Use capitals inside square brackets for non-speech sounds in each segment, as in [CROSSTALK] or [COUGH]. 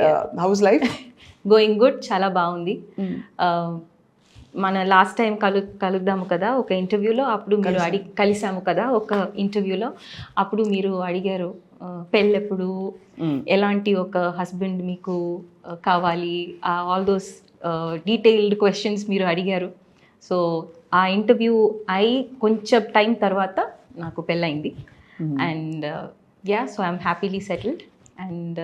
But house life going good చాలా బాగుంది. ఆ, మన లాస్ట్ టైం కలు కలుద్దాము కదా ఒక ఇంటర్వ్యూలో అప్పుడు మీరు అడి కలిసాము కదా ఒక ఇంటర్వ్యూలో అప్పుడు మీరు అడిగారు పెళ్ళెప్పుడు ఎలాంటి ఒక హస్బెండ్ మీకు కావాలి ఆల్ దోస్ డీటెయిల్డ్ క్వశ్చన్స్ మీరు అడిగారు. సో ఆ ఇంటర్వ్యూ అయి కొంచెం టైం తర్వాత నాకు పెళ్ళయింది. And yeah so I'm happily settled and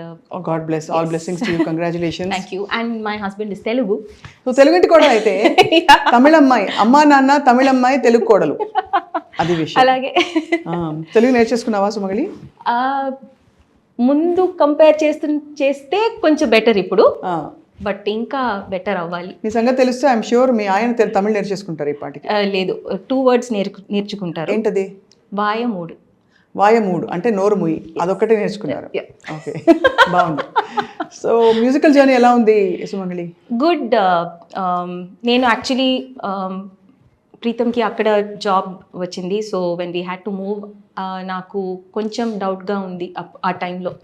god bless all blessings to you congratulations thank you and my husband is Telugu నువ్వు తెలుగుంటి కోడలు అయితే [LAUGHS] తమిళ అమ్మాయి అమ్మా నాన్న తమిళ అమ్మాయి తెలుగు కోడలు. అది విషయం. అలాగే. తెలుగు నేర్చేసుకున్నావా సుమగలి? ముందు కంపేర్ చేస్తు చేస్తే కొంచెం బెటర్ ఇప్పుడు. బట్ ఇంకా బెటర్ అవ్వాలి. నీ సంగతి తెలిస్తే ఐఎమ్ షూర్ మీ ఆయన తమిళ్ నేర్చేసుకుంటారు ఈ పాటికి. లేదు. టూ వర్డ్స్ నేర్చు నేర్చుకుంటారు. ఏంటది? వాయ మూడు వాయ మూడు అంటే నోరు ముయి. అదొక్కటే నేర్చుకున్నారు. ఓకే [LAUGHS] బాగుంది. సో మ్యూజికల్ జర్నీ ఎలా ఉంది సుమంగళి? గుడ్ నేను యాక్చువల్లీ ప్రీతంకి అక్కడ జాబ్ వచ్చింది. So when we had to move నాకు కొంచెం డౌట్గా ఉంది ఆ టైంలో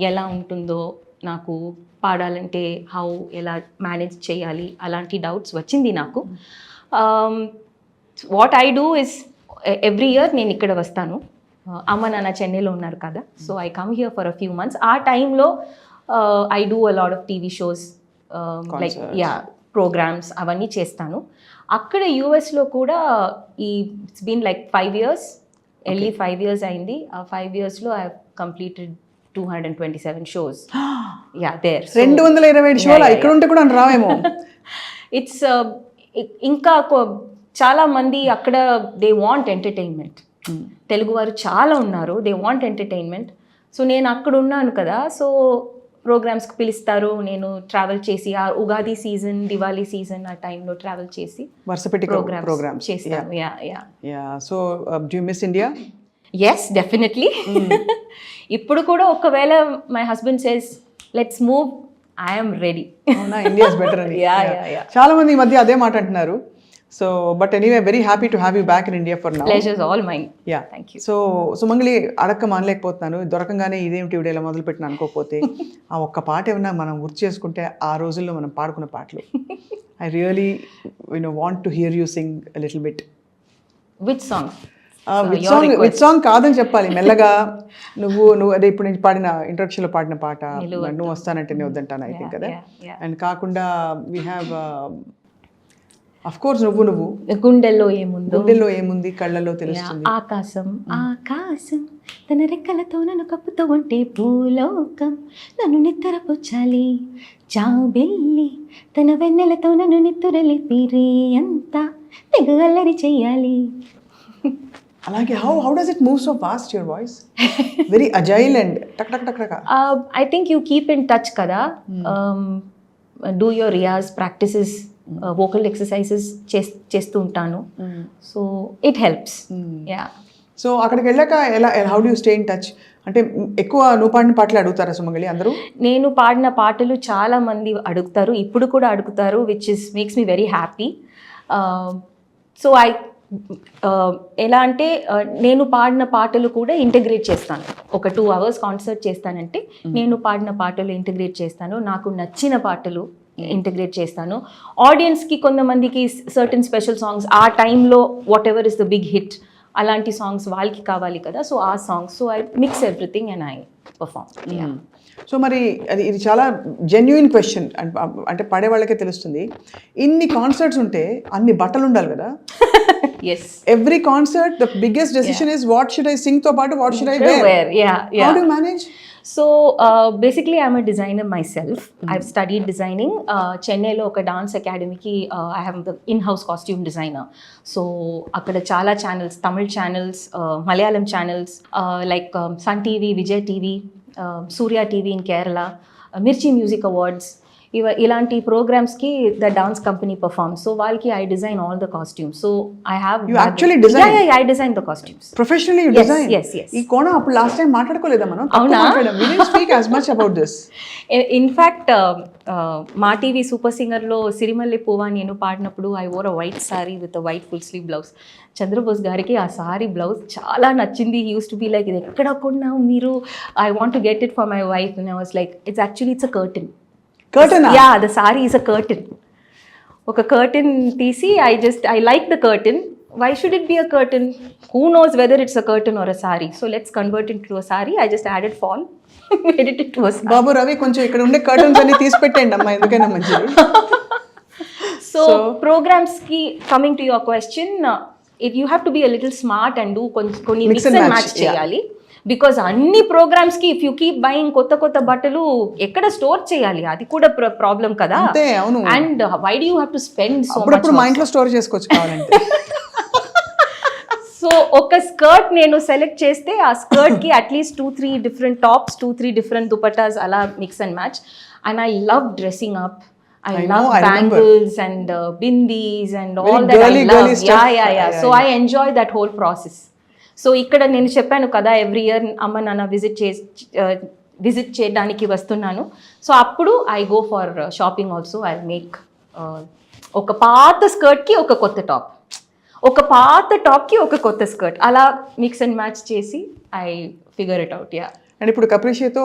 ఎలా ఉంటుందో నాకు పాడాలంటే హౌ ఎలా మేనేజ్ చేయాలి అలాంటి డౌట్స్ వచ్చింది నాకు. What I do is every year నేను ఇక్కడ వస్తాను. Uh, అమ్మ నాన్న చెన్నైలో ఉన్నారు కదా. So I come here for a few months ఆ టైంలో I do a lot of TV shows like yeah programs అవన్నీ చేస్తాను. అక్కడ యూఎస్లో కూడా ఈ it's been like five years early five years అయింది. ఆ ఫైవ్ ఇయర్స్లో I completed two hundred and twenty seven shows yeah there రెండు వందల ఇరవై ఐదు షోలు ఇక్కడ ఉంటే కూడా రావేమో. [LAUGHS] ఇట్స్ ఇంకా చాలా మంది అక్కడ దే వాంట్ ఎంటర్టైన్మెంట్ తెలుగు వారు చాలా ఉన్నారు. దే వాంట్ ఎంటర్టైన్మెంట్ సో నేను అక్కడ ఉన్నాను కదా. సో ప్రోగ్రామ్స్కి పిలుస్తారు. నేను ట్రావెల్ చేసి ఆ ఉగాది సీజన్ దివాళీ సీజన్ ఆ టైంలో ట్రావెల్ చేసి చేస్తాను. Yeah yeah yeah so do miss India yes definitely ఇప్పుడు కూడా ఒకవేళ my husband says let's move I'm ready India better. చాలా మంది ఈ మధ్య అదే మాట అంటున్నారు. So but anyway very happy to have you back in India for pleasures all mind yeah thank you so Sumangali అడక్క మానలేకపోతున్నాను దొరకంగానే ఇదేమిటి ఇవిడ ఇలా మొదలు పెట్టిన అనుకోకపోతే ఆ ఒక్క పాట ఏమన్నా మనం గుర్తు చేసుకుంటే ఆ రోజుల్లో మనం పాడుకున్న పాటలు. I really you know want to hear you sing little bit which song with song with song కాదని చెప్పాలి. మెల్లగా నువ్వు నువ్వు అదే ఇప్పుడు నేను పాడిన introduction లో పాడిన పాట నువ్వు వస్తానంటే నేను వద్దంటాను ఐ థింక్ కదా. అండ్ కాకుండా వీ హ్యావ్ అఫ్ కోర్స్ నువ్వు నువ్వు. గుండెల్లో ఏముందో. గుండెల్లో ఏముంది? కళ్ళలో తెలుస్తుంది. ఆకాశం ఆకాశం తన రెక్కలతో నన్ను కప్పుతూ ఉంటే భూలోకం నన్ను నిత్తరపుచ్చాలి. చాబెల్లి తన వెన్నెలతో నన్ను నిత్తురలి పిరే అంతా తెగ అల్లరి చెయ్యాలి. అలాగే how how does it move so fast your voice very agile and టక్ టక్ టక్ టక్. I think you keep in touch కదా? Do your riyaz practices vocal exercises చేస్తూ ఉంటాను so it helps yeah so అక్కడికి వెళ్ళాక ఎలా how do stay in touch అంటే ఎక్కువ నువ్వు పాడిన పాటలు అడుగుతారా సుమంగళి అందరూ? నేను పాడిన పాటలు చాలా మంది అడుగుతారు ఇప్పుడు కూడా అడుగుతారు which is makes me very happy so I ఎలా అంటే uh, నేను పాడిన పాటలు కూడా ఇంటిగ్రేట్ చేస్తాను. ఒక టూ అవర్స్ కాన్సర్ట్ చేస్తానంటే నేను పాడిన పాటలు ఇంటిగ్రేట్ చేస్తాను. నాకు నచ్చిన పాటలు ఇంటిగ్రేట్ చేస్తాను. ఆడియన్స్కి కొంతమందికి సర్టన్ స్పెషల్ సాంగ్స్ ఆ టైంలో whatever is the big hit అలాంటి సాంగ్స్ వాళ్ళకి కావాలి కదా సో ఆ songs so I mix everything and I perform so మరి అది ఇది చాలా జెన్యున్ క్వశ్చన్ అంటే పాడే వాళ్ళకే తెలుస్తుంది. ఇన్ని కాన్సర్ట్స్ ఉంటే అన్ని బట్టలు ఉండాలి కదా? Yes every concert the biggest decision is what should I సింగ్తో పాటు what should I wear yeah how do manage so basically I'm a designer myself I studied designing చెన్నైలో ఒక డాన్స్ అకాడమీకి I have the in house costume designer so అక్కడ చాలా channels Tamil channels Malayalam channels like Sun TV Vijay TV Surya TV in Kerala Mirchi music awards ఇవ ఇలాంటి ప్రోగ్రామ్స్కి the dance company perform. So వాళ్ళకి I design all the costumes. So I You actually design? I design the costumes professionally design yes, yes. ఈ కోణం అప్పుడు last time మాట్లాడుకోలేదా మనం? అవునా? Speak as much about this in fact Maa TV super సింగర్లో Sirimalli Puvva నేను పాడినప్పుడు I wore a white sari with a white full sleeve blouse Chandrabose garu ఆ sari blouse చాలా నచ్చింది. యూస్ టు బీ లైక్ ఇది ఎక్కడ కొన్నావు మీరు? I want to get it for my wife I was like it's actually it's a curtain curtain yeah the sari is a curtain ఒక curtain తీసి I just I like the curtain why should it be a curtain who knows whether it's a curtain or a sari so let's convert in to a sari I just added fall edit it to Babu Ravi కొంచెం ఇక్కడ ఉండే curtains అన్ని తీసి పెట్టండి అమ్మా ఎందుకైనా మంచిది. [LAUGHS] So ప్రోగ్రామ్స్కి coming to your question it you have to be a little smart and do కొన్ని Mix mix and and match, match చేయాలి. బికాస్ అన్ని ప్రోగ్రామ్స్కి ఇఫ్ యూ కీప్ బయింగ్ కొత్త కొత్త బట్టలు ఎక్కడ స్టోర్ చేయాలి? అది కూడా ప్రాబ్లం కదా? అంతే అవును. And why do have to spend so అప్పుడప్పుడు మా ఇంట్లో స్టోర్ చేసుకోవచ్చు కావాలంటే. [LAUGHS] సో ఒక స్కర్ట్ నేను సెలెక్ట్ చేస్తే ఆ స్కర్ట్కి at least two three different tops two three different dupattas అలా mix and match and I love dressing up I I love know, I remember. Bangles and bindis and Very all that I girly, love stuff. Yeah yeah yeah Yeah, so I enjoy that whole process so ఇక్కడ నేను చెప్పాను కదా every year అమ్మ నాన్న visit చే visit చేయడానికి వస్తున్నాను. So అప్పుడు I go for shopping also I make ఒక పాత స్కర్ట్కి ఒక కొత్త టాప్ ఒక పాత టాప్కి ఒక కొత్త స్కర్ట్ అలా మిక్స్ అండ్ మ్యాచ్ చేసి I figure it out yeah and ఇప్పుడు కప్రిషియతో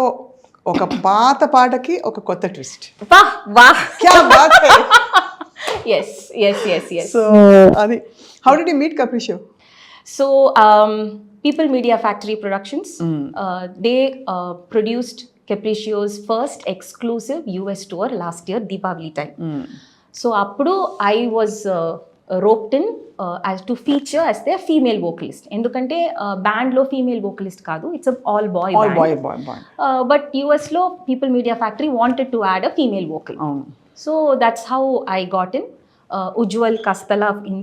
ఒక పాత పాటకి ఒక కొత్త ట్విస్ట్ వా వా క్యా బాత్ high? Yes yes yes yes so అది how did you meet Capriccio So, um, People Media Factory Productions, uh, they uh, produced Capriccio's first exclusive US tour last year, Deepavali time. So, అప్పుడు I was uh, roped in uh, as to feature as their female vocalist. ఎందుకంటే బ్యాండ్లో female vocalist కాదు it's all boy but యూఎస్లో people media factory wanted to add a female vocal. అవును So that's how I got in. Uh, Ujjwal Kastala in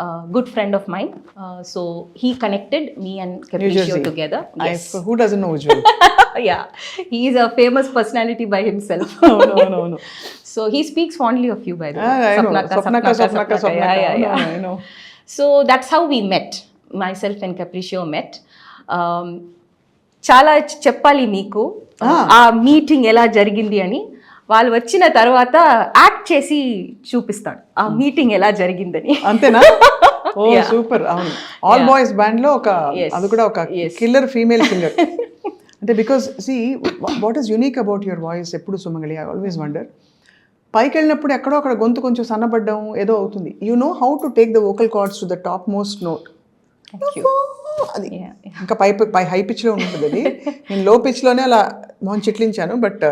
the US, uh, good friend of mine. Uh, so he connected me and Capriccio Jersey. together. Yes. Who doesn't know Ujjwal yeah. He is a famous personality by himself. అవును అవును అవును so he speaks fondly of you, by the way. Ah, I know. Sapnaka, Sapnaka, Sapnaka, Sapnaka, Sapnaka. Yeah, Sapnaka. yeah, No, yeah. no, I know. So that's how we met. Myself and Capriccio met. Um, చాలా చెప్పాలి మీకు Ah. ఆ meeting ఎలా జరిగింది అని వాళ్ళు వచ్చిన తర్వాత యాక్ట్ చేసి చూపిస్తాడు. ఆ మీటింగ్ ఎలా జరిగిందని. అంతేనా? [LAUGHS] ఓ. సూపర్. అవును. ఆల్ బాయ్స్ బ్యాండ్లో ఒక. అది కూడా ఒక. కిల్లర్ ఫీమేల్ సింగర్ అంటే because see what is unique about your voice ఎప్పుడు సుమంగళి? ఐ ఆల్వేస్ వండర్ పైకి వెళ్ళినప్పుడు ఎక్కడో అక్కడ గొంతు కొంచెం సన్నబడ్డం ఏదో అవుతుంది. You know how to take the vocal cords to the top most note. అది. ఇంకా పై పై హై పిచ్లో ఉంటుంది అది. నేను లో పిచ్లోనే అలా మొహం చిట్లించాను but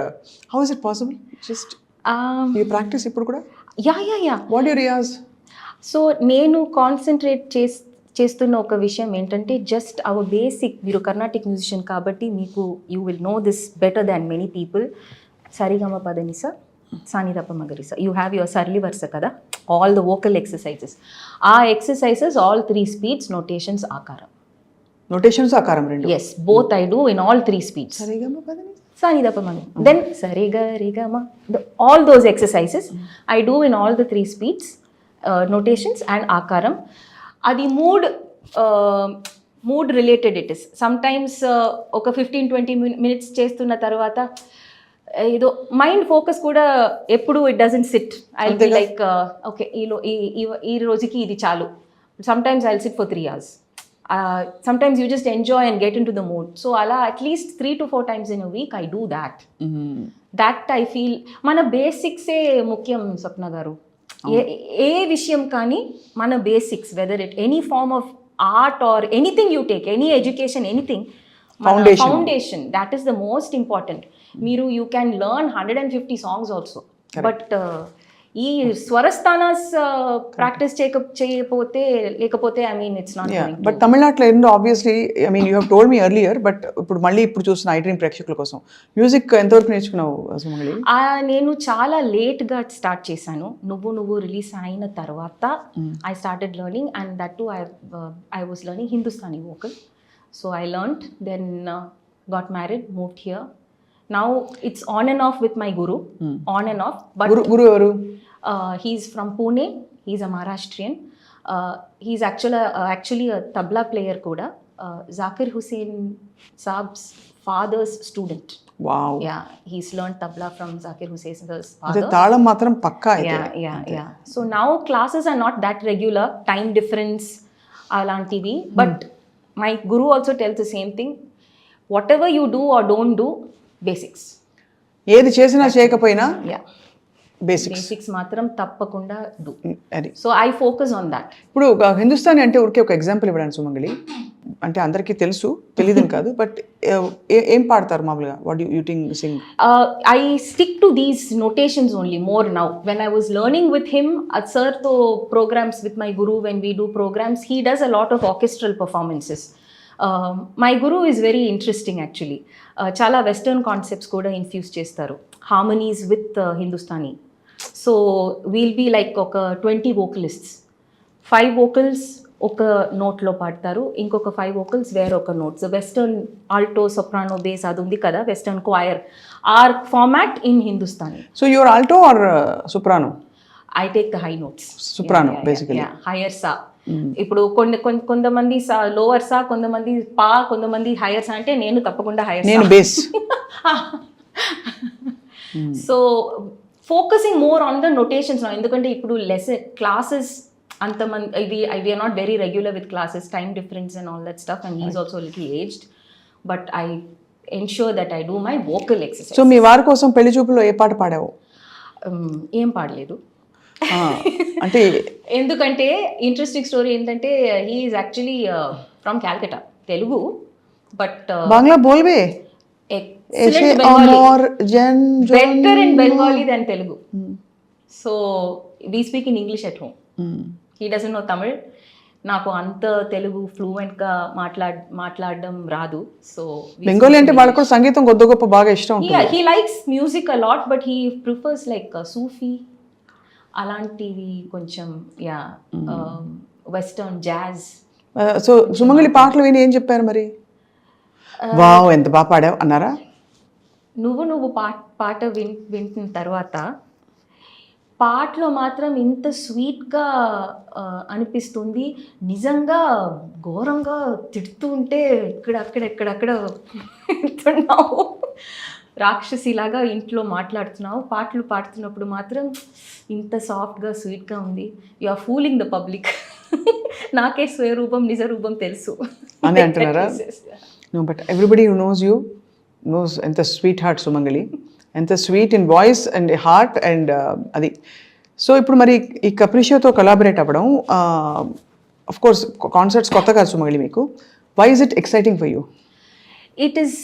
how is it possible just ఈ ప్రాక్టీస్ ఇప్పుడు కూడా? Yeah yeah yeah what you riyaz so నేను కాన్సన్ట్రేట్ చేస్ చేస్తున్న ఒక విషయం ఏంటంటే జస్ట్ అవర్ బేసిక్ మీరు కర్ణాటిక్ మ్యూజిషియన్ కాబట్టి మీకు you will know this better than many people సరిగమ పదనిస సానిదప మగరిస యూ హ్యావ్ యువర్ సర్లి వరుస కదా? ఆల్ ద వోకల్ ఎక్సర్సైజెస్ ఆ exercises all three speeds notations ఆకారం. నొటేషన్స్ ఆకారం రెండు. Yes both I do in all three speeds సరిగమ పదని సానిదప మగ దెన్ సరిగ రిగమ all those exercises I do in all the three speeds notations and ఆకారం అది mood mood related it is sometimes ఒక ఫిఫ్టీన్ ట్వంటీ మినిట్స్ చేస్తున్న తర్వాత ఏదో మైండ్ ఫోకస్ కూడా ఎప్పుడు it doesn't sit I be like okay ఈ- ఈ రోజుకి ఇది చాలు. Sometimes I sit for three hours sometimes you just enjoy and get in to the mood so అలా at least three to four times in week I do that that I feel మన బేసిక్సే ముఖ్యం స్వప్న గారు? ఏ ఏ విషయం కానీ మన basics whether it any form of art or anything you take any education anything Foundation. Foundation that is the most important మీరు you can learn hundred and fifty songs also but ఈ స్వరస్థానాస్ ప్రాక్టీస్ చేయక చేయకపోతే లేకపోతే I mean it's not but తమిళనాడులో ఏంటో obviously I mean you have told me earlier but ఇప్పుడు మళ్ళీ ఇప్పుడు చూస్తున్న ఐ డ్రీమ్ ప్రేక్షకుల కోసం. మ్యూజిక్ ఎంతవరకు నేర్చుకున్నావు నేను చాలా లేట్గా స్టార్ట్ చేశాను. నువ్వు నువ్వు రిలీజ్ అయిన తర్వాత I started learning and that to I I was learning Hindustani vocal so I learned then got married moved here Now it's on and off with my guru, hmm. on and off. But guru, guru, guru. Uh, he's from Pune. He's a Maharashtrian. Uh, he's actually uh, actually a tabla player koda. Uh, Zakir Hussain Saab's father's student. Wow. Yeah, he's learned tabla from Zakir Hussein's father. Taalam matram pakka Yeah, yeah, yeah. So now classes are not that regular. Time difference, alantivi. But hmm. my guru also tells the same thing. Whatever you do or don't do, basics. ఏది చేసినా చేయకపోయినా basics. మాత్రం తప్పకుండా mm, అది. So I focus on that ఇప్పుడు హిందుస్థానీ అంటే ఊరికే ఒక ఎగ్జాంపుల్ ఇవ్వడానికి సుమంగళి. అంటే అందరికీ తెలుసు తెలియదు కాదు బట్ ఏం పాడతారు మామూలుగా? What you యూటింగ్ sing I stick to these notations only more now when I was learning with him at సర్తో programmes with my guru when we do programmes he does a lot of orchestral performances guru is very interesting actually. Uh, చాలా western concepts కూడా infuse చేస్తారు. Harmonies with Hindustani so we'll be like ఒక twenty vocalists five vocals ఒక నోట్లో పాడతారు. ఇంకొక five vocals వేరొక notes western alto soprano bass అది ఉంది కదా western choir or format in Hindustani so your alto or soprano I take the high notes Soprano, basically. Higher సా ఇప్పుడు కొన్ని కొంతమంది సా లోవర్ సా కొంతమంది పా కొంతమంది హైయర్ సా అంటే నేను తప్పకుండా హైయర్ నేను bass so focusing more on the notations ఎందుకంటే ఇప్పుడు లెస్ క్లాసెస్ అంతమంది ఇది I are not very regular with classes time difference and all that stuff and is also little aged but I ensure that I do my vocal exercise so మీ వారి కోసం పెళ్ళి చూపులో ఏ పాట పాడావు? ఏం పాడలేదు. అంటే [LAUGHS] ఎందుకంటే ఇంట్రెస్టింగ్ స్టోరీ ఏంటంటే he is actually from Calcutta Telugu but Bangla బోల్వే better in Bengali then Telugu so we speak in English at home he doesn't know Tamil నాకు అంత తెలుగు ఫ్లూయెంట్గా మాట్లాడ మాట్లాడడం రాదు. సో బెంగాలీ అంటే వాళ్ళకు సంగీతం కొద్ది గొప్ప బాగా ఇష్టం he likes music a lot but he prefers like Sufi అలాంటివి కొంచెం yeah western jazz so Sumangali పాటలు విని ఏం చెప్పారు మరి? వావ్ ఎంత బాగా పాడావు అన్నారా? నువ్వు నువ్వు పాట పాట విన్ వింటున్న తర్వాత పాటలో మాత్రం ఇంత స్వీట్గా అనిపిస్తుంది. నిజంగా ఘోరంగా తిడుతూ ఉంటే ఇక్కడ అక్కడ ఎక్కడక్కడ వెళ్తున్నావు రాక్షసిలాగా ఇంట్లో మాట్లాడుతున్నావు పాటలు పాడుతున్నప్పుడు మాత్రం ఇంత సాఫ్ట్గా స్వీట్గా ఉంది. You are fooling the public నాకే స్వరూపం నిజ రూపం తెలుసు. అని అంటున్నారా? No but everybody who knows you knows ఎంత స్వీట్ హార్ట్ సుమంగళి. ఎంత sweet in voice and heart and అది. సో ఇప్పుడు మరి ఈ కప్రిషియోతో కొలాబరేట్ అవ్వడం అఫ్ కోర్స్ కాన్సర్ట్స్ కొత్త కాదు సుమంగళి మీకు. Why is it exciting for you it is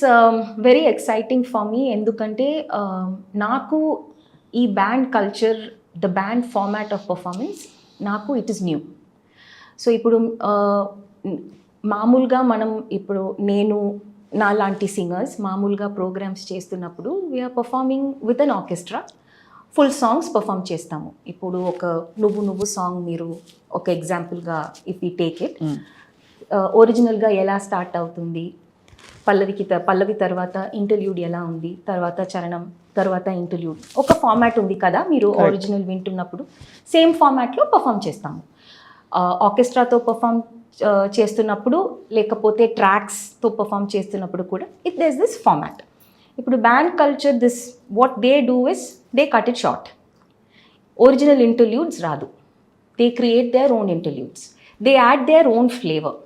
very exciting for me ఎందుకంటే um, నాకు ఈ band culture the band format of performance నాకు ఇట్ ఈస్ న్యూ సో ఇప్పుడు uh, మామూలుగా మనం ఇప్పుడు నేను నా లాంటి సింగర్స్ మామూలుగా ప్రోగ్రామ్స్ చేస్తున్నప్పుడు we are performing with an orchestra full songs perform చేస్తాము. ఇప్పుడు ఒక నువ్వు నువ్వు సాంగ్ మీరు ఒక ఎగ్జాంపుల్గా ఇఫ్ యూ టేక్ ఇట్ ఒరిజినల్గా ఎలా స్టార్ట్ అవుతుంది? పల్లవికి త- పల్లవి తర్వాత ఇంటర్వ్యూడ్ ఎలా ఉంది? తర్వాత చరణం తర్వాత ఇంటర్వ్యూడ్ ఒక ఫార్మాట్ ఉంది కదా మీరు ఒరిజినల్ వింటున్నప్పుడు. సేమ్ ఫార్మాట్లో పర్ఫామ్ చేస్తాము. ఆర్కెస్ట్రాతో పర్ఫామ్ చేస్తున్నప్పుడు లేకపోతే ట్రాక్స్తో పర్ఫామ్ చేస్తున్నప్పుడు కూడా ఇట్ దేస్ దిస్ ఫార్మాట్ ఇప్పుడు band culture this what they do is they cut it short original interludes రాదు. They create their own interludes they add their own flavour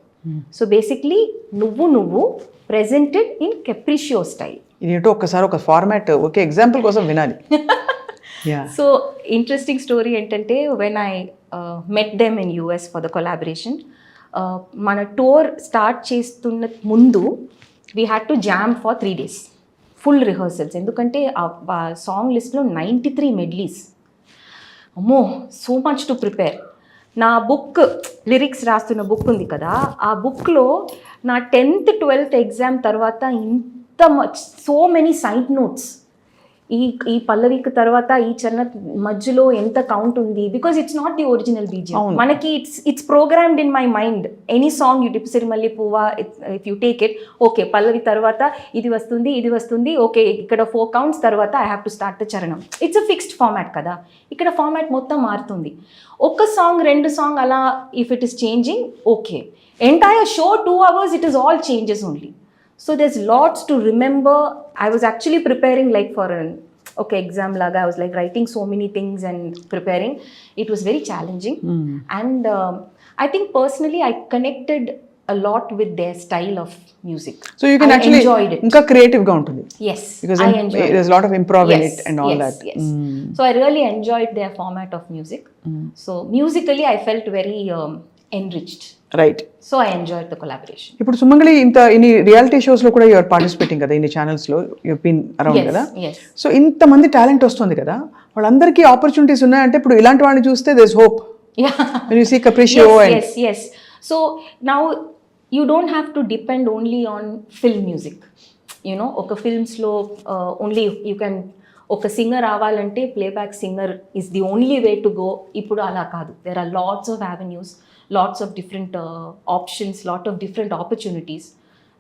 so basically నువ్వు నువ్వు presented in Capriccio style ఇదేంటో ఒక్కసారి ఒక format ఒకే example కోసం వినాలి. So interesting story ఏంటంటే when I met them in US for the collaboration మన టూర్ స్టార్ట్ చేస్తున్న ముందు we had to jam for three days full rehearsals ఎందుకంటే ఆ సాంగ్ లిస్ట్లో నైంటీ త్రీ మెడ్లీస్ అమ్మో సో మచ్ టు ప్రిపేర్ నా book lyrics రాస్తున్న బుక్ ఉంది కదా ఆ బుక్లో నా టెన్త్ ట్వెల్త్ ఎగ్జామ్ తర్వాత ఇంత much so many side notes ఈ ఈ పల్లవికి తర్వాత ఈ చరణ మధ్యలో ఎంత కౌంట్ ఉంది? Because it's not the original BGM. మనకి it's it's programmed in my mind any song you take Sirimalli Puvva if you take it okay పల్లవి తర్వాత ఇది వస్తుంది ఇది వస్తుంది ఓకే ఇక్కడ ఫోర్ కౌంట్స్ తర్వాత I have to start the చరణం it's a fixed format కదా. ఇక్కడ ఫార్మాట్ మొత్తం మారుతుంది. ఒక్క సాంగ్ రెండు సాంగ్ అలా if it is changing okay entire show two hours it is all changes only So there's lots to remember I was actually preparing like for ఒక exam లాగా I was like writing so many things and preparing it was very challenging and I think personally I connected a lot with their style of music so you can I actually enjoyed it. ఇంకా creative గా ఉంటుంది yes because I enjoy there's a lot of improv in it and all yes, that yes. Mm. So I really enjoyed their format of music. So musically, I felt very um, enriched. Right So I enjoyed the collaboration. ఇప్పుడు సుమంగళి ఇంత ఇన్ని reality షోస్లో కూడా you're participating కదా ఇన్ని ఛానల్స్లో you been around కదా Yes, yes. So ఇంతమంది talent వస్తుంది కదా వాళ్ళందరికీ ఆపర్చునిటీస్ ఉన్నాయంటే ఇప్పుడు ఇలాంటి వాళ్ళని చూస్తే this hope Yeah. You see Capricio yes, and yes, yes. So now you don't have to depend only on film music. You know, ఒక ఫిల్మ్స్లో ఓన్లీ యూ కెన్ ఒక సింగర్ రావాలంటే playback singer is the only way to go ఇప్పుడు అలా కాదు there are lots of avenues lots of different options lot of different opportunities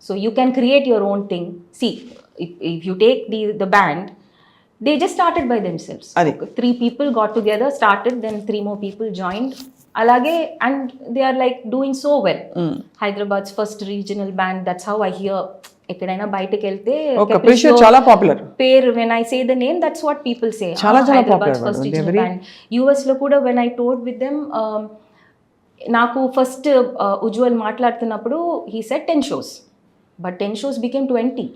so you can create your own thing see if you take the the band they just started by themselves. అది. three people got together started then three more people joined. అలాగే and they are like doing so well Hyderabad's first regional band that's how I hear ఎక్కడైనా బయటకు వెళ్తే ఒక కప్రిషియో చాలా popular పేరు when I say the name that's what people say చాలా చాలా Hyderabad popular first వాళ్ళు. They're రీజనల్ very- బ్యాండ్ యూఎస్లో కూడా when I told with them um, నాకు ఫస్ట్ ఉజ్వల్ మాట్లాడుతున్నప్పుడు he set ten shows but ten shows became twenty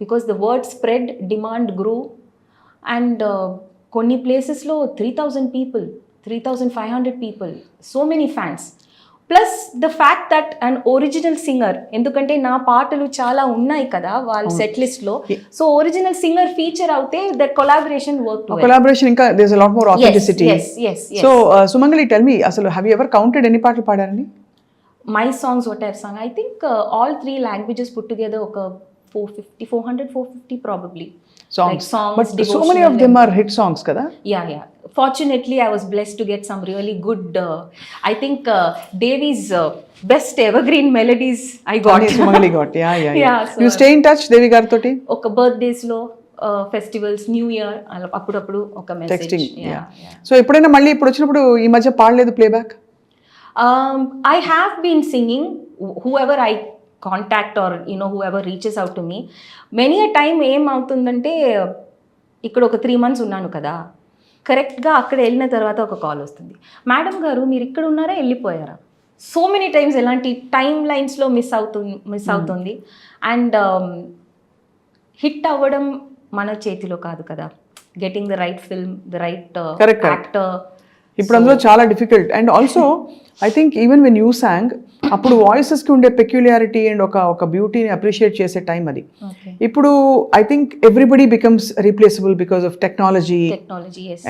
because the word spread demand grew and uh, కొన్ని ప్లేసెస్లో three thousand people three thousand five hundred people so many fans plus the fact that and original singer ఎందుకంటే నా పాటలు చాలా ఉన్నాయి కదా వాళ్ళ set లిస్ట్లో సో ఒరిజినల్ సింగర్ ఫీచర్ అవుతే దట్ కొలాబరేషన్ వర్క్ కొలాబరేషన్ ఇంకా does a lot more authenticity so Sumangali tell me అసలు హ్యావ్ ఎవర్ కౌంటెడ్ ఎన్ని పాటలు పాడారని my songs what I've sang I think all three languages put together ఒక four fifty four hundred four fifty probably songs so many of them are hit songs కదా? Yeah, yeah. Fortunately, I was blessed to get some really good. Uh, I think uh, Devi's uh, best evergreen melodies I got. Sumangali got yeah stay in touch Devi గారితో ఒక బర్త్డేస్లో festivals new year అప్పుడప్పుడు ఒక message so ఎప్పుడైనా మళ్ళీ ఇప్పుడు వచ్చినప్పుడు ఈ మధ్య పాడలేదు playback I have been singing who ever I contact or you know who ever reaches out to me many a time ఏం అవుతుందంటే ఇక్కడ ఒక త్రీ మంత్స్ ఉన్నాను కదా. కరెక్ట్గా అక్కడ వెళ్ళిన తర్వాత ఒక కాల్ వస్తుంది. మేడం గారు మీరు ఇక్కడ ఉన్నారా? వెళ్ళిపోయారా? సో మెనీ టైమ్స్ ఎలాంటి టైం లైన్స్లో మిస్ అవుతుంది మిస్ అవుతుంది. అండ్ హిట్ అవ్వడం మన చేతిలో కాదు కదా. Getting the right film the right. Actor ఇప్పుడు అందులో చాలా difficult and also I think even when you sang అప్పుడు voices కి ఉండే పెక్యులారిటీ అండ్ ఒక ఒక బ్యూటీని అప్రిషియేట్ చేసే టైం అది. ఇప్పుడు I think everybody becomes replaceable because of technology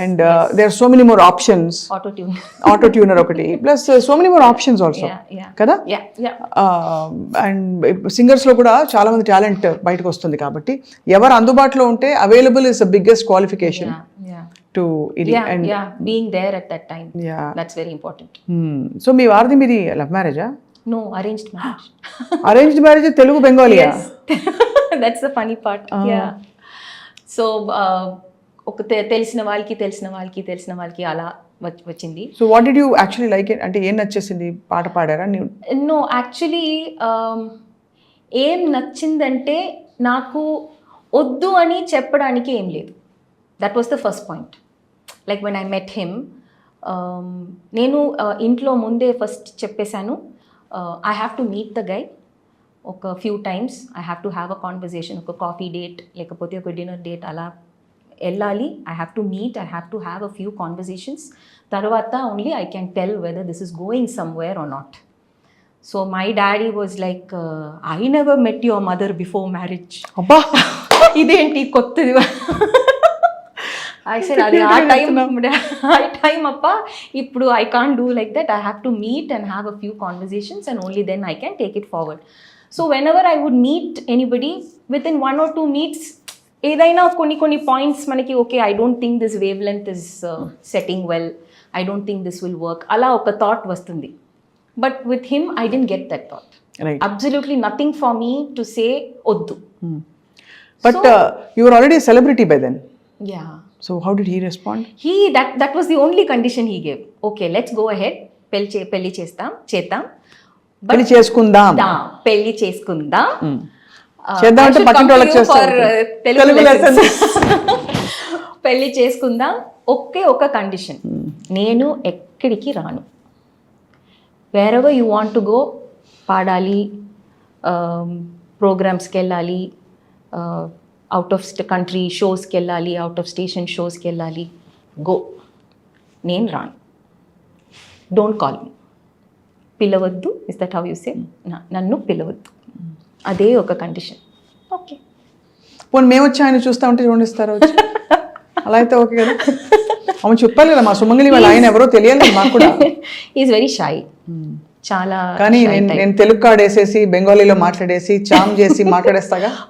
and they are so many more options auto tune auto tuner ఒకటి. Plus so many more options also. కదా? అండ్ సింగర్స్లో కూడా చాలా మంది టాలెంట్ బయటకు వస్తుంది కాబట్టి ఎవరు అందుబాటులో ఉంటే available is the biggest qualification to ఇది and being there at that time yeah that's very important so. మీ వారిది మీది లవ్ మ్యారేజా no arranged marriage arranged marriage Telugu బెంగాలీయా? That's the funny part yeah so ఒక తెలిసిన వాళ్ళకి తెలిసిన వాళ్ళకి తెలిసిన వాళ్ళకి అలా వచ్- వచ్చింది. So what did you actually like it అంటే ఏం నచ్చేసింది? పాట పాడారా? నో యాక్చువల్లీ um, ఏం నచ్చిందంటే నాకు వద్దు అని చెప్పడానికి ఏం లేదు. That was the first point like when I met him నేను uh, ఇంట్లో ముందే ఫస్ట్ చెప్పేశాను I have to meet the guy ఒక few times I have to have a conversation ఒక కాఫీ డేట్ లేకపోతే ఒక డిన్నర్ డేట్ అలా వెళ్ళాలి. I have to meet I have to have a few conversations తర్వాత only I can tell whether this is going somewhere or not so my daddy was like I never met your mother before marriage అబ్బా! [LAUGHS] ఇదేంటి కొత్తది? I said అది ఆ [LAUGHS] time [LAUGHS] ఆ time అప్ప ఇప్పుడు I can do like that I have to meet and have a few conversations and only then I can take it forward so whenever I would meet anybody with in one or two meets ఏదైనా కొన్ని కొన్ని points మనకి okay I don't think this wavelength is setting well I don't think this will work అలా ఒక thought వస్తుంది. But with him I didn't get that thought right absolutely nothing for me to say వద్దు. But you're already celebrity by then yeah so how did he respond he that that was the only condition he gave okay let's go ahead పెళ్ళి చే పెళ్ళి చేస్తాం చేద్దాం. పెళ్ళి చేసుకుందాం. పెళ్ళి చేసుకుందాం. Uh, చేద్దాం అంటే వాళ్ళకి చేస్తారు. for, uh, Telugu. [LAUGHS] పెళ్ళి చేసుకుందాం ఒకే ఒక కండిషన్ నేను ఎక్కడికి రాను. Wherever you want to go పాడాలి ప్రోగ్రామ్స్కి వెళ్ళాలి అవుట్ ఆఫ్ కంట్రీ షోస్కి వెళ్ళాలి అవుట్ ఆఫ్ స్టేషన్ షోస్కి వెళ్ళాలి గో నేను రాను. Don't call me పిలవద్దు. Is that how you say నన్ను పిలవద్దు. అదే ఒక కండిషన్ ఓకే పోనీ మేము వచ్చి ఆయన చూస్తా ఉంటే చూడిస్తారా వచ్చి? [LAUGHS] అలా అయితే ఓకే కదా. ఆమె చెప్పాలి కదా మా సుమంగళి వాళ్ళ ఆయన ఎవరో తెలియాలి మాకు కూడా. ఈజ్ వెరీ షై చాలా కానీ. నేను తెలుగు కార్డ్ వేసేసి బెంగాలీలో మాట్లాడేసి చామ్ చేసి మాట్లాడేస్తాగా? [LAUGHS]